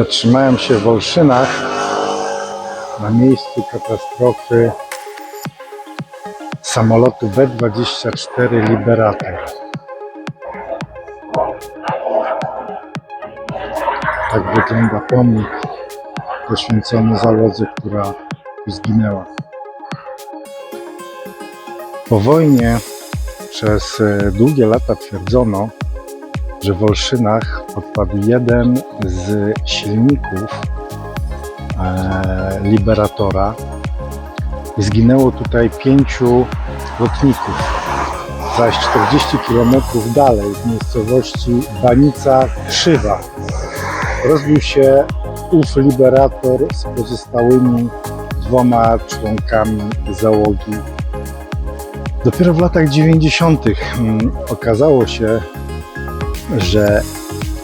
Zatrzymałem się w Olszynach na miejscu katastrofy samolotu B-24 Liberator. Tak wygląda pomnik poświęcony załodze, która zginęła. Po wojnie przez e, długie lata twierdzono, że w Olszynach odpadł jeden z silników e, Liberatora i zginęło tutaj pięciu lotników. Zaś 40 km dalej w miejscowości Banica Krzywa rozbił się ów Liberator z pozostałymi dwoma członkami załogi. Dopiero w latach 90. mm, okazało się, że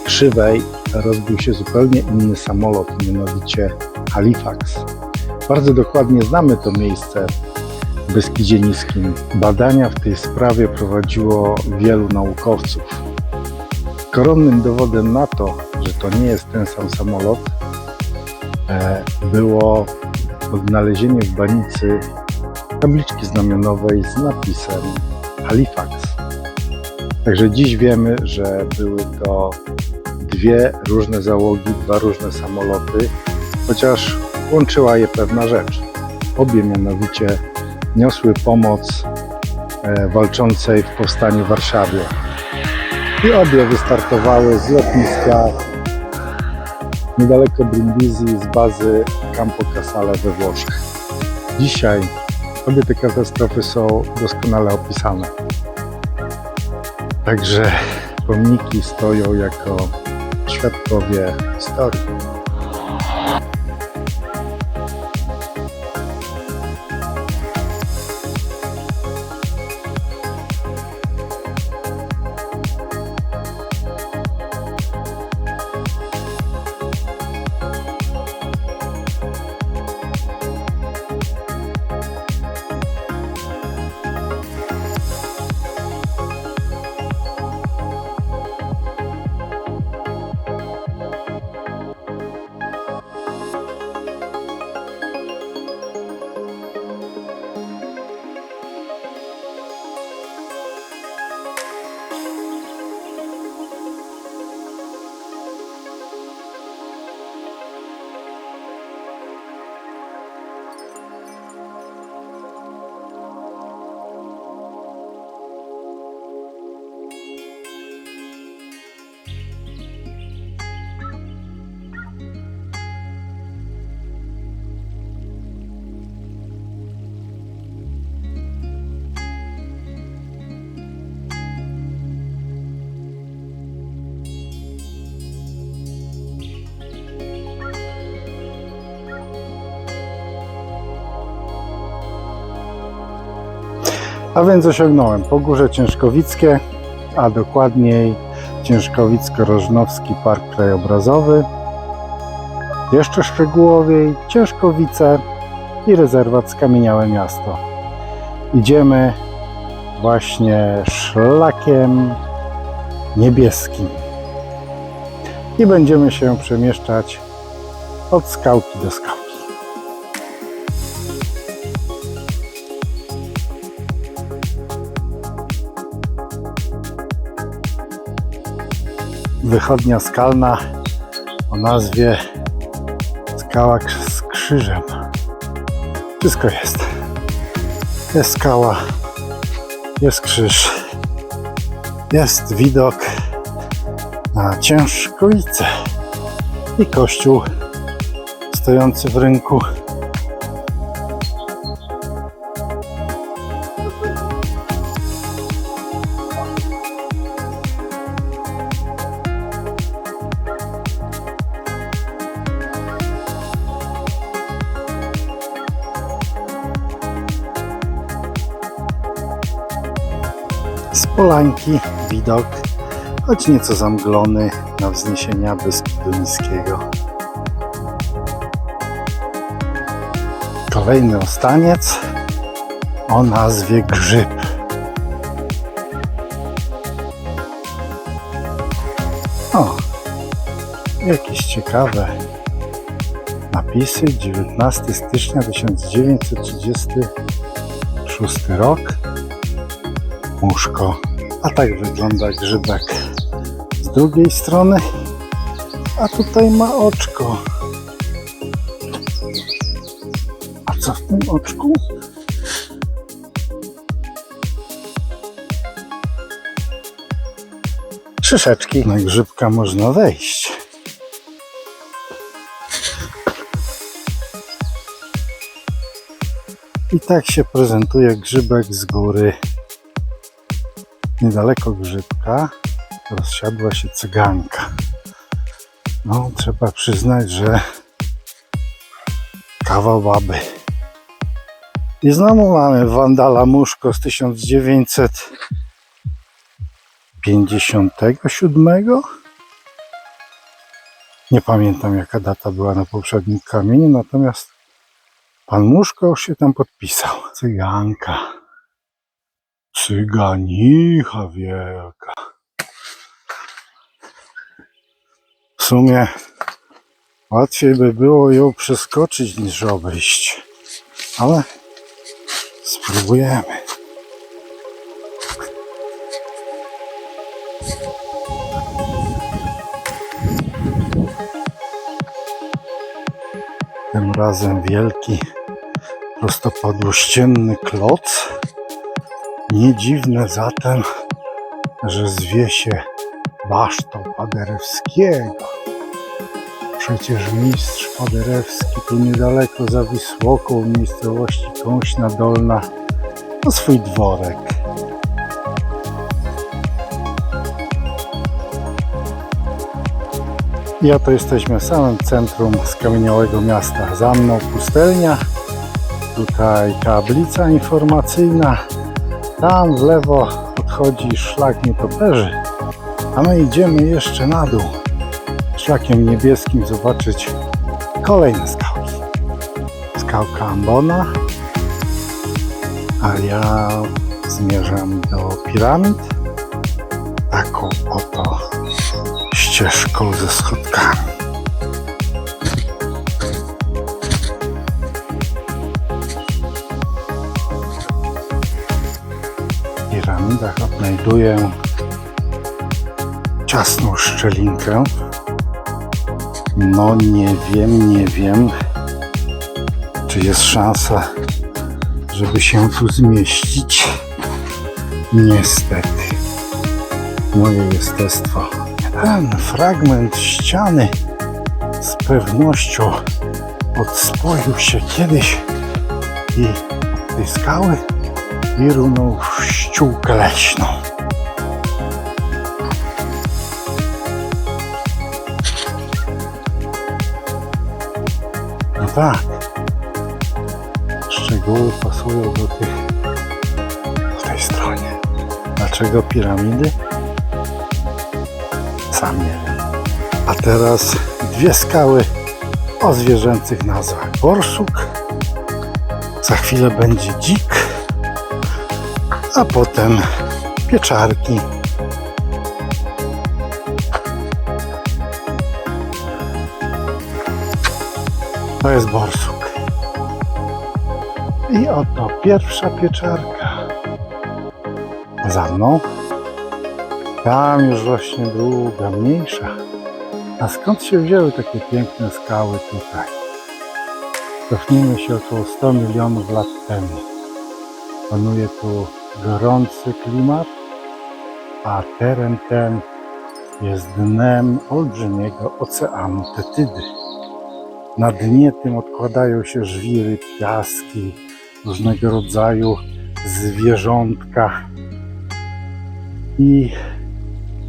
Krzywej rozbił się zupełnie inny samolot, mianowicie Halifax. Bardzo dokładnie znamy to miejsce w Beskidzie Niskim. Badania w tej sprawie prowadziło wielu naukowców. Koronnym dowodem na to, że to nie jest ten sam samolot, e, było odnalezienie w banicy tabliczki znamionowej z napisem Halifax. Także dziś wiemy, że były to dwie różne załogi, dwa różne samoloty, chociaż łączyła je pewna rzecz. Obie mianowicie niosły pomoc e, walczącej w powstaniu w Warszawie. I obie wystartowały z lotniska niedaleko Brindisi z bazy Campo Casale we Włoszech. Dzisiaj obie te katastrofy są doskonale opisane. Także pomniki stoją jako świadkowie historii. A więc osiągnąłem Pogórze Ciężkowickie, a dokładniej Ciężkowicko-Rożnowski Park Krajobrazowy, jeszcze szczegółowiej Ciężkowice i rezerwat Skamieniałe Miasto. Idziemy właśnie szlakiem niebieskim i będziemy się przemieszczać od skałki do skałki. Wychodnia skalna o nazwie Skała z Krzyżem. Wszystko jest. Jest skała, jest krzyż, jest widok na Ciężkowicę i kościół stojący w rynku. Z Polańki widok, choć nieco zamglony na wzniesienia Beskidu Niskiego. Kolejny ostaniec o nazwie Grzyb. O, Jakieś ciekawe napisy. 19 stycznia 1936 rok. Muszko. A tak wygląda grzybek z drugiej strony. A tutaj ma oczko. A co w tym oczku? Szyszeczki. Na grzybka można wejść. I tak się prezentuje grzybek z góry. Niedaleko grzybka rozsiadła się cyganka. No, trzeba przyznać, że kawał baby. I znowu mamy Wandala Muszko z 1957. Nie pamiętam jaka data była na poprzednim kamieniu, natomiast pan Muszko już się tam podpisał. Cyganka. Cyganicha wielka. W sumie łatwiej by było ją przeskoczyć niż obejść. Ale spróbujemy. Tym razem wielki, prostopadłościenny kloc. Nie dziwne zatem, że zwie się Basztą Paderewskiego. Przecież mistrz Paderewski tu niedaleko za Wisłoką w miejscowości Kąśna Dolna ma swój dworek. I oto jesteśmy w samym centrum skamieniałego miasta. Za mną pustelnia, tutaj tablica informacyjna, tam w lewo odchodzi szlak nietoperzy, a my idziemy jeszcze na dół szlakiem niebieskim zobaczyć kolejne skałki. Skałka Ambona, a ja zmierzam do piramid taką oto ścieżką ze schodkami. Odnajduję ciasną szczelinkę. No nie wiem, nie wiem, czy jest szansa, żeby się tu zmieścić. Niestety, moje jestestwo. Ten fragment ściany z pewnością odspoił się kiedyś i tej skały i runął w ściółkę leśną. No tak. Szczegóły pasują do tych po tej stronie. Dlaczego piramidy? Sam nie wiem. A teraz dwie skały o zwierzęcych nazwach. Borsuk, za chwilę będzie dzik, a potem pieczarki. To jest borsuk. I oto pierwsza pieczarka. Za mną. Tam już rośnie druga, mniejsza. A skąd się wzięły takie piękne skały tutaj? Cofnijmy się około 100 milionów lat temu. Panuje tu gorący klimat, a teren ten jest dnem olbrzymiego oceanu Tetydy. Na dnie tym odkładają się żwiry, piaski, różnego rodzaju zwierzątka. I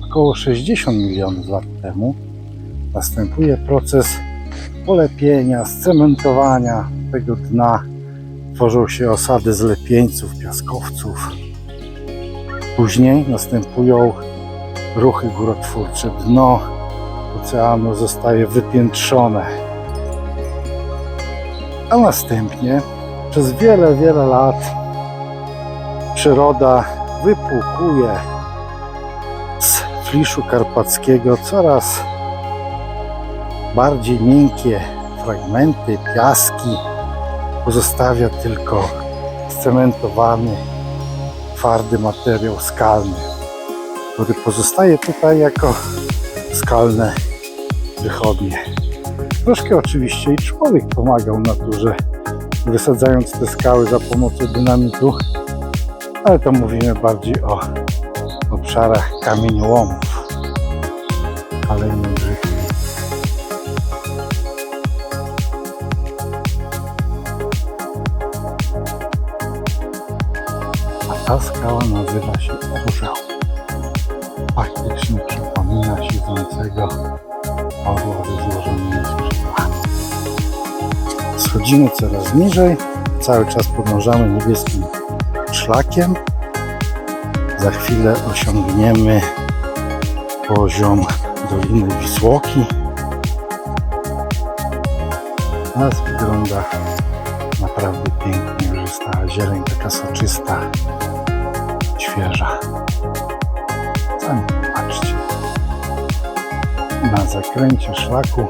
około 60 milionów lat temu następuje proces polepienia, scementowania tego dna. Tworzą się osady z lepieńców, piaskowców. Później następują ruchy górotwórcze. Dno oceanu zostaje wypiętrzone a następnie przez wiele, wiele lat przyroda wypłukuje z fliszu karpackiego coraz bardziej miękkie fragmenty, piaski. Pozostawia tylko scementowany, twardy materiał skalny, który pozostaje tutaj jako skalne wychodnie. Troszkę oczywiście i człowiek pomagał naturze, wysadzając te skały za pomocą dynamitu, ale to mówimy bardziej o obszarach kamieniołomów, ale nie ta skała nazywa się Orzeł. Faktycznie przypomina siedzącego orła ze złożonymi skrzydłami. Schodzimy coraz niżej, cały czas podążamy niebieskim szlakiem. Za chwilę osiągniemy poziom Doliny Wisłoki. Nas wygląda naprawdę pięknie, już jest zieleń taka soczysta, świeża. Sami patrzcie. Na zakręcie szlaku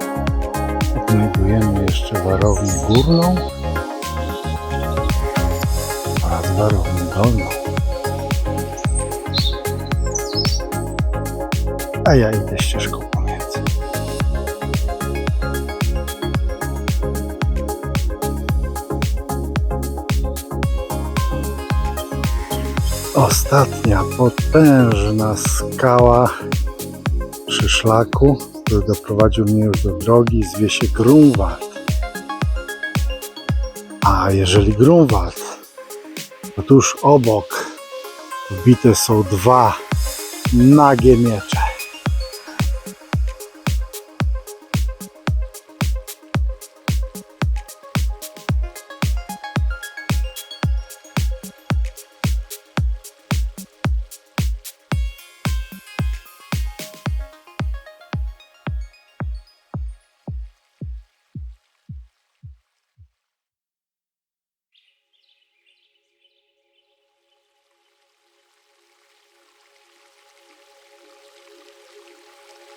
odnajdujemy jeszcze warownię górną oraz warownię dolną. A ja idę ścieżką Ostatnia potężna skała przy szlaku, który doprowadził mnie już do drogi, zwie się Grunwald. A jeżeli Grunwald, to tuż obok wbite są dwa nagie miecze.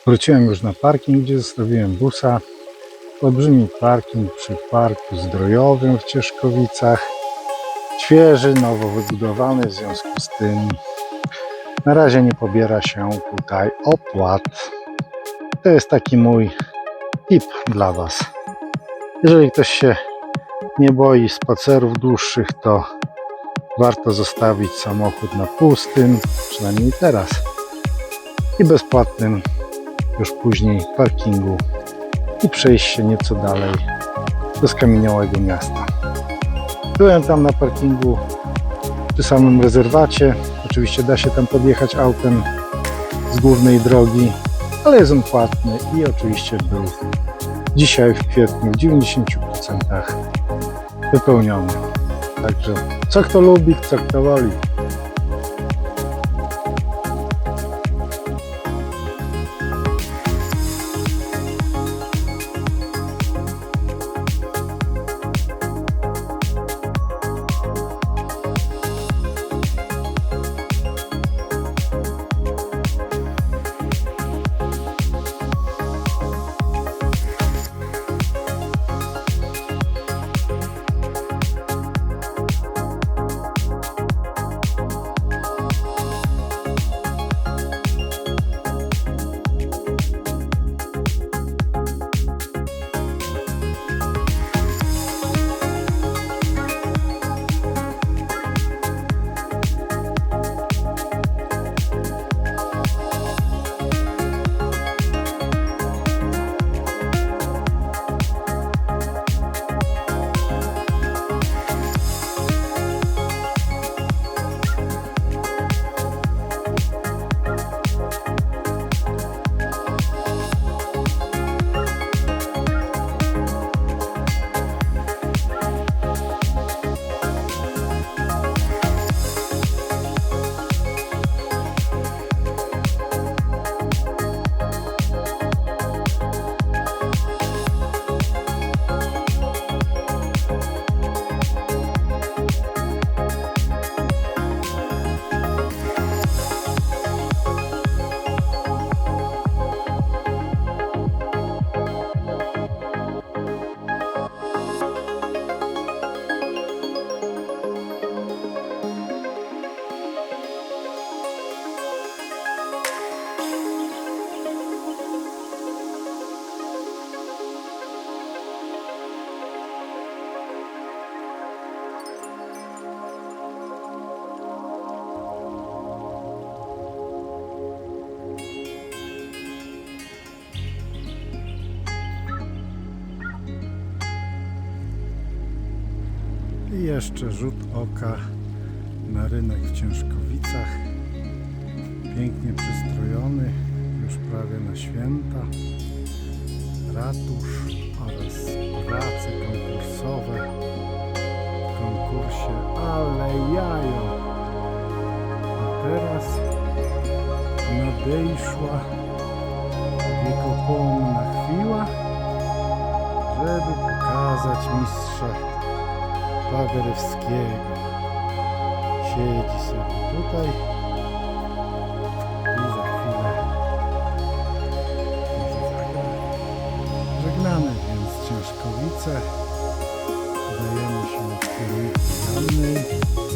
Wróciłem już na parking, gdzie zostawiłem busa. Olbrzymi parking przy parku zdrojowym w Cieszkowicach. Świeży, nowo wybudowany, w związku z tym na razie nie pobiera się tutaj opłat. To jest taki mój tip dla Was. Jeżeli ktoś się nie boi spacerów dłuższych, to warto zostawić samochód na pustym, przynajmniej teraz, i bezpłatnym już później parkingu i przejść się nieco dalej do skamieniałego miasta. Byłem tam na parkingu przy samym rezerwacie. Oczywiście da się tam podjechać autem z głównej drogi, ale jest on płatny i oczywiście był dzisiaj w kwietniu w 90% wypełniony. Także co kto lubi, co kto woli. Jeszcze rzut oka na rynek w Ciężkowicach. Pięknie przystrojony, już prawie na święta. Ratusz oraz prace konkursowe w konkursie Ale Jajo. A teraz nadejszła wiekopomna chwila, żeby pokazać mistrza Paderewskiego. Siedzi sobie tutaj i za chwilę i za chwilę żegnamy więc Ciężkowice. Udajemy się w kierunku